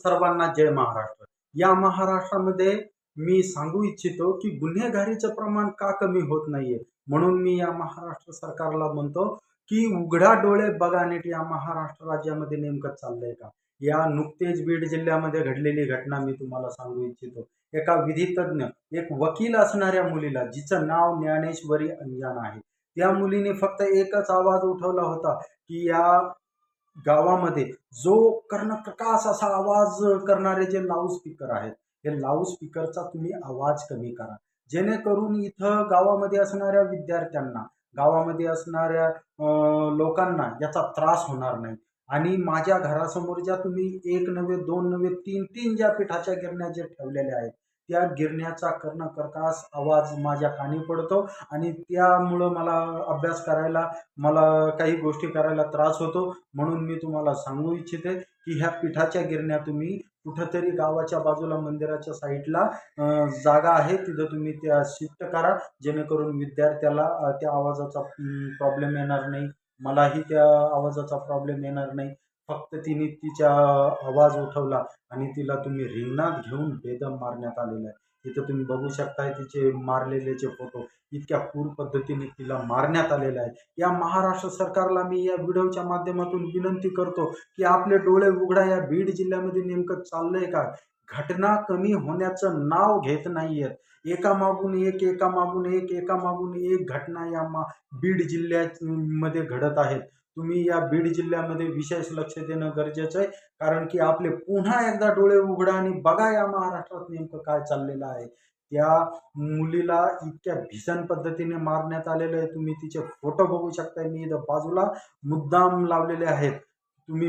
सर्वांना जय महाराष्ट्र. या महाराष्ट्रामध्ये मी सांगू इच्छितो की गुन्हेगारीचं प्रमाण का कमी होत नाहीये? म्हणून मी या महाराष्ट्र सरकारला म्हणतो की उघडा डोळे बघा नीट या महाराष्ट्र राज्यामध्ये नेमकं चाललंय का? या नुकतेच बीड जिल्ह्यामध्ये घडलेली घटना मी तुम्हाला सांगू इच्छितो. एका विधितज्ञ एक वकील असणाऱ्या मुलीला जिचं नाव ज्ञानेश्वरी अंजान आहे. त्या मुलीने फक्त एकच आवाज उठवला होता की या गावामध्ये जो कर्णप्रकाश असा आवाज करणारे जे लाऊडस्पीकर आहेत हे लाऊडस्पीकरचा तुम्ही आवाज कमी करा. जेणेकरून इथं गावामध्ये असणाऱ्या विद्यार्थ्यांना गावामध्ये असणाऱ्या लोकांना याचा त्रास होणार नाही. आणि माझ्या घरासमोर ज्या तुम्ही एक नव्हे दोन नव्हे तीन तीन ज्या पिठाच्या गिरण्या जे ठेवलेल्या आहेत त्या गिरण्याचा कर्णकर्कास आवाज माझ्या कानी पडतो आणि त्यामुळं मला अभ्यास करायला मला काही गोष्टी करायला त्रास होतो. म्हणून मी तुम्हाला सांगू इच्छिते की ह्या पिठाच्या गिरण्या तुम्ही कुठंतरी गावाच्या बाजूला मंदिराच्या साईडला जागा आहे तिथं तुम्ही त्या शिफ्ट करा. जेणेकरून विद्यार्थ्याला त्या आवाजाचा प्रॉब्लेम येणार नाही. मलाही त्या आवाजाचा प्रॉब्लेम येणार नाही. फक्त तिने तिचा आवाज उठवला आणि तिला तुम्ही रिंगणात घेऊन बेदम मारण्यात आलेलं आहे. इथं तुम्ही बघू शकताय तिचे मारलेलेचे फोटो इतक्या पूर पद्धतीने तिला मारण्यात आलेलं आहे. या महाराष्ट्र सरकारला मी या व्हिडिओच्या माध्यमातून विनंती करतो की आपले डोळे उघडा या बीड जिल्ह्यामध्ये नेमकं चाललंय का? घटना कमी होण्याचं नाव घेत नाहीयेत. एका मागून एक एका मागून एक एका मागून एक घटना या मा बीड जिल्ह्यामध्ये घडत आहेत. तुम्ही या बीड जिल्ह्यामध्ये विशेष लक्ष देणं गरजेचं आहे. कारण की आपले पुन्हा एकदा डोळे उघडा आणि बघा या महाराष्ट्रात नेमकं काय चाललेलं आहे. त्या मुलीला इतक्या भीषण पद्धतीने मारण्यात आलेलं आहे. तुम्ही तिचे फोटो बघू शकता मी इथं बाजूला मुद्दाम लावलेले आहेत. तुम्ही